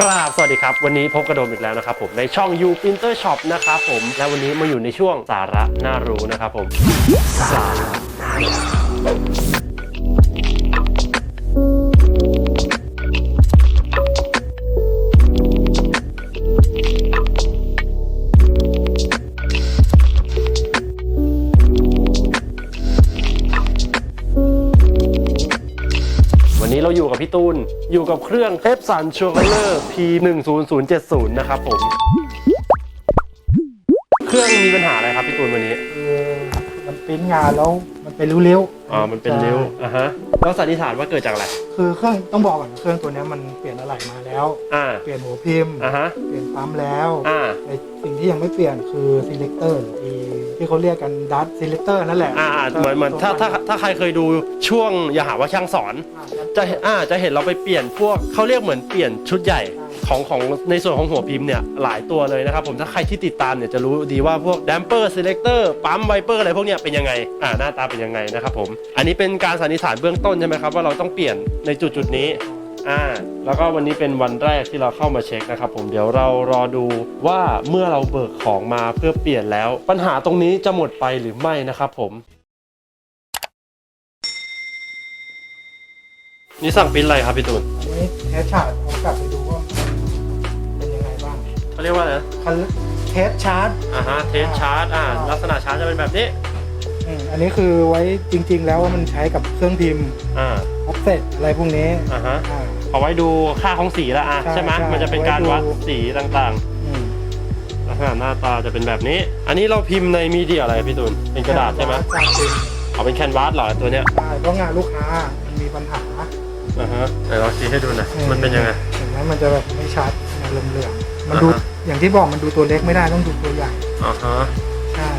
กราบสวัสดีครับ วันนี้พบกระโดมอีกแล้วนะครับผมในช่อง You Printer Shop นะครับผม และวันนี้มาอยู่ในช่วงสาระน่ารู้นะครับผมสาระ เราอยู่กับพี่ตูน อยู่กับเครื่องเทปสันชัวร์เลอร์ P10070 นะครับผม เครื่องมีปัญหาอะไรครับพี่ตูนวันนี้คือมันปริ้นงานแล้ว เป็นริ้วๆอ๋อมันเป็นริ้วอะฮะแล้วสันนิษฐานว่าเกิดจากอะไรคือเครื่องต้องบอกก่อนนะเครื่องตัวเนี้ยมันเปลี่ยนอะไหล่มาแล้ว อ่าเปลี่ยนหัวพิมพ์ อะฮะเปลี่ยนปั๊มแล้วอ่าแต่สิ่งที่ยังไม่เปลี่ยนคือ selector ที่ที่เขาเรียกกันดัต selector นั่นแหละอ่าอ่าเหมือนเหมือนถ้าถ้าถ้าใครเคยดูช่วงอย่าหาว่าช่างสอน จะเห็นอ่าจะเห็นเราไปเปลี่ยนพวกเขาเรียกเหมือนเปลี่ยนชุดใหญ่ ของของในส่วนของหัวพิมพ์เนี่ยหลายตัวเลยนะครับผมถ้าใครที่ติดตามเนี่ยจะรู้ดีว่าพวก damper selector ปั๊ม viper อะไรพวกเนี้ยเป็นยังไงอ่าหน้าตาเป็นยังไงนะครับผมอันนี้เป็นการสันนิษฐานเบื้องต้นใช่ไหมครับว่าเราต้องเปลี่ยนในจุดจุดนี้อ่าแล้วก็วันนี้เป็นวันแรกที่เราเข้ามาเช็คนะครับผมเดี๋ยวเรารอดูว่าเมื่อเราเบิกของมาเพื่อเปลี่ยนแล้ว ปัญหาตรงนี้จะหมดไปหรือไม่นะครับผมนี่สั่งปิ้นอะไรครับพี่ตูนอันนี้เทสชาร์ตเอากลับไปดู เขาเรียกว่าอะไรนะคันเทสชาร์ตอ่าฮะเทสชาร์จอ่าลักษณะชาร์จจะเป็นแบบนี้อืมอันนี้คือไว้จริง ๆ แล้วว่ามันใช้กับเครื่องพิมพ์อ่าออฟเซตอะไรพวกนี้อ่าฮะอ่า เอาไว้ดูค่าของสีแล้วอะใช่ใช่ไหมใช่มันจะเป็นการไว้ดู วัดสีต่างอืมๆลักษณะหน้าตาจะเป็นแบบนี้ อันนี้เราพิมพ์ในมีเดียอะไรพี่ตูนเป็นกระดาษใช่ไหมกระดาษจริงเอาเป็นแคนวาสเหรอตัวเนี้ยใช่เพราะงานลูกค้ามันมีปัญหา อ่าฮะไหนลองชี้ให้ดูหน่อยมันเป็นยังไง เห็นไหมมันจะแบบไม่ชัดงานเหลื่อมๆ มันดูอ่าฮะ อย่างที่บอกมันดูตัวเล็กไม่ได้ต้องดูตัวใหญ่อ่าฮะใช่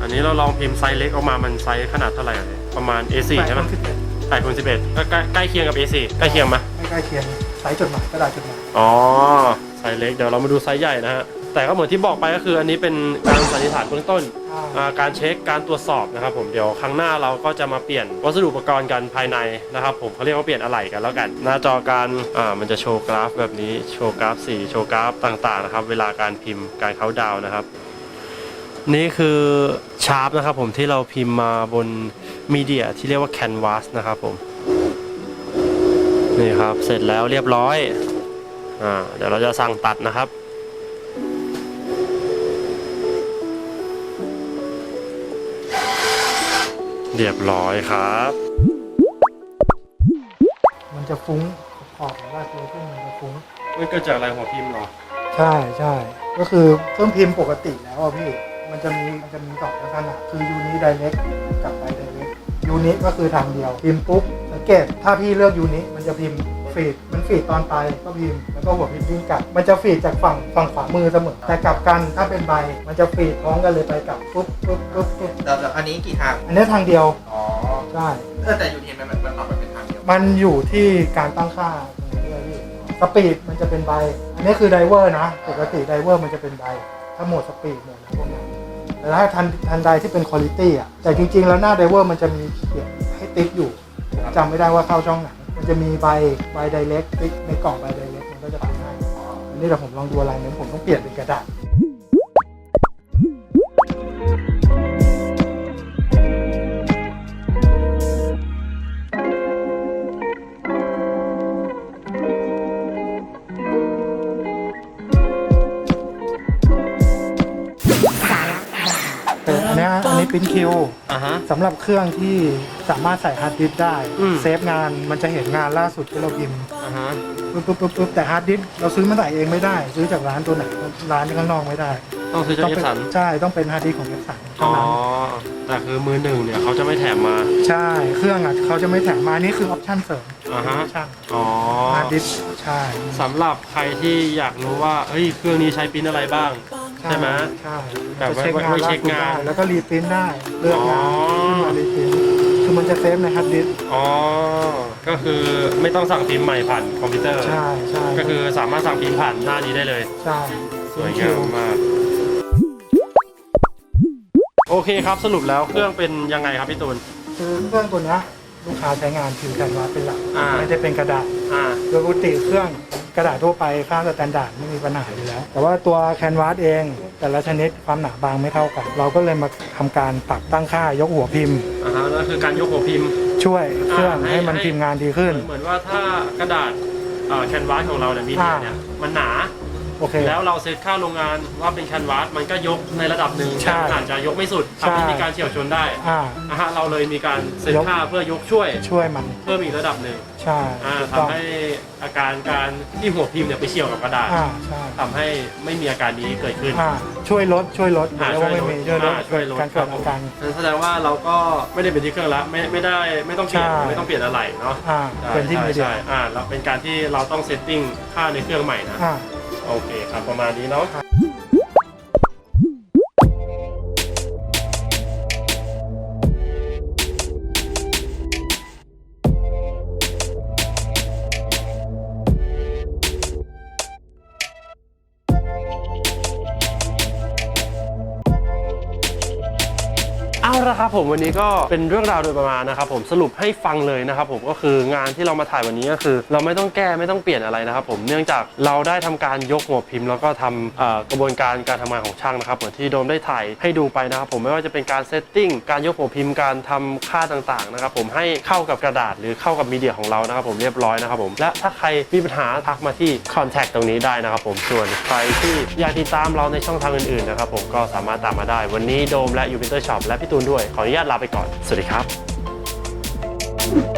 อันนี้เราลองพิมพ์ไซส์เล็กออกมามันไซส์ขนาดเท่าไหร่อะประมาณ A4 ใช่ไหมแปดคูณสิบเอ็ด8คูณ11ก็ใกล้ใกล้เคียงกับ A4 ใกล้เคียงไหมไม่ใกล้เคียงไซส์จดหมายกระดาษจดหมายอ๋อไซส์เล็กเดี๋ยวเรามาดูไซส์ใหญ่นะฮะ แต่ก็เหมือนที่บอกไปก็คืออันนี้เป็นการสันนิษฐานเบื้องต้นอ่าอ่าการเช็คการตรวจสอบนะครับผมเดี๋ยวครั้งหน้าเราก็จะมาเปลี่ยนวัสดุอุปกรณ์กันภายในนะครับผมเขาเรียกว่าเปลี่ยนอะไหล่กันแล้วกัน หน้าจอการอ่ามันจะโชว์กราฟแบบนี้โชว์กราฟสีโชว์กราฟต่างๆนะครับเวลาการพิมพ์การเขาน์ดาวน์นะครับ นี่คือชาร์ปนะครับผมที่เราพิมพ์มาบนมีเดียที่เรียกว่า Canvas นะครับผมนี่ครับเสร็จแล้วเรียบร้อยอ่าเดี๋ยวเราจะสั่งตัดนะครับ เรียบร้อยครับ มันจะฟุ้งขอบของลาดตัวขึ้นมันจะฟุ้ง มันเกิดจากอะไรหัวพิมพ์เหรอ ใช่ใช่ก็คือเครื่องพิมพ์ปกติแล้วอะพี่มันจะมีมันจะมีสองลักษณะคือยูนิไดเรกกับไบไดเรกยูนิก็คือทางเดียว พิมพ์ปุ๊บสังเกตถ้าพี่เลือกยูนิมันจะพิมพ์ ฟีดมันฟีดตอนไปก็พิมพ์แล้วก็หัวพิมพ์วิ่งกลับ มันจะฟีดจากฝั่งฝั่งขวามือเสมอแต่กลับกันถ้าเป็นใบ มันจะฟีดพร้อมกันเลยไปกลับปุ๊บปุ๊บปุ๊บปุ๊บแล้วแล้วอันนี้กี่ทาง อันนี้ทางเดียว อ๋อ ใช่ เออแต่อยู่เห็นมันมันมันปรับมันเป็นทางเดียว มันอยู่ที่การตั้งค่าตรงนี้ด้วยพี่สปีดมันจะเป็นใบ อันนี้คือไดเวอร์นะ ปกติไดเวอร์มันจะเป็นใบ ถ้าโหมดสปีดเนี่ยนะพวกนั้นแต่ถ้าทันทันใดที่เป็นคุณ i t y อะ แต่จริงๆ แล้วหน้าไดเวอร์มันจะมีเขียนให้ติ๊กอยู่จำไม่ได้ว่าเข้าช่องไหนมัน จะมีใบใบไดเ c กติ๊กในกล่องใบไดเ c กมันก็จะทำให้อันนี้เดี๋ยวผมลองดูอะไรนั้นผมต้องเปลี่ยนเป็นกระดาษ อันเนี้ยอันนี้เป็นคิวอ่าฮะ สำหรับเครื่องที่สามารถใส่ฮาร์ดดิสก์ได้ อืม เซฟงานมันจะเห็นงานล่าสุดที่เราพิมพ์อ่าฮะปุ๊บปุ๊บปุ๊บปุ๊บแต่ฮาร์ดดิสก์เราซื้อมาใส่เองไม่ได้ ซื้อจากร้านตัวไหนร้านข้างนอกไม่ได้ต้องซื้อจากต้เอเป็นสันใช่ต้องเป็นฮาร์ดดิสก์ของเอฟสันอ๋เท่าอนั้นแต่คือมือหนึ่งเนี่ยเขาจะไม่แถมมา ใช่เครื่องอะเขาจะไม่แถมมานี่คือออปชั่นเสริมอ่าฮะออปชั่นอ๋อฮาร์ดดิสก์ใช่ สำหรับใครที่อยากรู้ว่าเฮ้ยเครื่องนี้ใช้ปริ้นอะไรบ้าง ใช่ไหมใช่แบบว่าจะไว้เช็คงานล่สุดได้แล้วก็รีพรินท์ได้ เลือกงานอ๋อ ขึ้นมารีพรินท์คือมันจะเซฟในฮาร์ดดิสก์อ๋อ ก็คือไม่ต้องสั่งพิมพ์ใหม่ผ่านคอมพิวเตอร์ ใช่ใช่ก็คือสามารถสั่งพิมพ์ผ่านหน้านี้ได้เลย ใช่สวยงามมาก โอเคครับสรุปแล้วเครื่องเป็นยังไงครับพี่ตูน คือเครื่องตัวเนี้ยลูกค้าใช้งานพิมพ์แคนวาสเป็นหลักอ่า ไม่ได้เป็นกระดาษอ่า โดยปกติเครื่อง กระดาษทั่วไปค่าสแตนดาร์ดไม่มีปัญหาอยู่แล้ว แต่ว่าตัวแคนวาสเอง แต่ละชนิดความหนาบางไม่เท่ากัน เราก็เลยมาทำการปรับตั้งค่ายกหัวพิมพ์อ่าฮะนั่นคือการยกหัวพิมพ์ ช่วยเครื่องอ่าให้ให้มันให้ พิมพ์งานดีขึ้น เหมือนว่าถ้ากระดาษแคนวาสของเราเนี่ยมีเดียเนี่ยมันหนา โอเคแล้วเราเซตค่าโรงงานว่าเป็นแคนวาสมันก็ยกในระดับหนึ่งใช่แต่มันอาจจะยกไม่สุดทำให้ใช่มีการเฉียวชนได้อ่า อ่าฮะเราเลยมีการเซตยกค่าเพื่อยกช่วยช่วยมัน เพิ่มอีกระดับหนึ่งใช่อ่าถูกต้องทำให้อาการการที่หัวพิมพ์เนี่ยไปเฉียวกับกระดาษอ่าใช่ทำให้ไม่มีอาการนี้เกิดขึ้น อ่าช่วยลดช่วยลดอ่าเรียกว่าไม่มีช่วยลดอ่าช่วยลดการเกิดอาการนั่นแสดงว่าเราก็ไม่ได้เป็นที่เครื่องแล้วไม่ไม่ได้ไม่ต้องเปลี่ยนใช่ ไม่ต้องเปลี่ยนอะไรเนาะอ่าใช่เป็นที่ใช่มีเดียใช่อ่าแล้วเป็นการที่เราต้องเซตติ้งค่าในเครื่องใหม่นะอ่า โอเคครับประมาณนี้เนาะ เอาละครับผมวันนี้ก็เป็นเรื่องราวโดยประมาณนะครับผมสรุปให้ฟังเลยนะครับผมก็คืองานที่เรามาถ่ายวันนี้ก็คือ เราไม่ต้องแก้ไม่ต้องเปลี่ยนอะไรนะครับผมเนื่องจากเราได้ทำการยกหัวพิมพ์แล้วก็ทำกระบวนการการทำงานของช่างนะครับเหมือนที่โดมได้ถ่ายให้ดูไปนะครับผมไม่ว่าจะเป็นการเซตติ้งการยกหัวพิมพ์การทำค่าต่างๆนะครับผมให้เข้ากับกระดาษหรือเข้ากับมีเดียของเรานะครับผมเรียบร้อยนะครับผมและถ้าใครมีปัญหาทักมาที่ contact ตรงนี้ได้นะครับผมส่วนใครที่อยากติดตามเราในช่องทางอื่นๆนะครับผมก็สามารถตามมาได้วันนี้โดมและยูพิเตอร์ช็อปและพี่ตูนด้วย ขออนุญาตลาไปก่อน สวัสดีครับ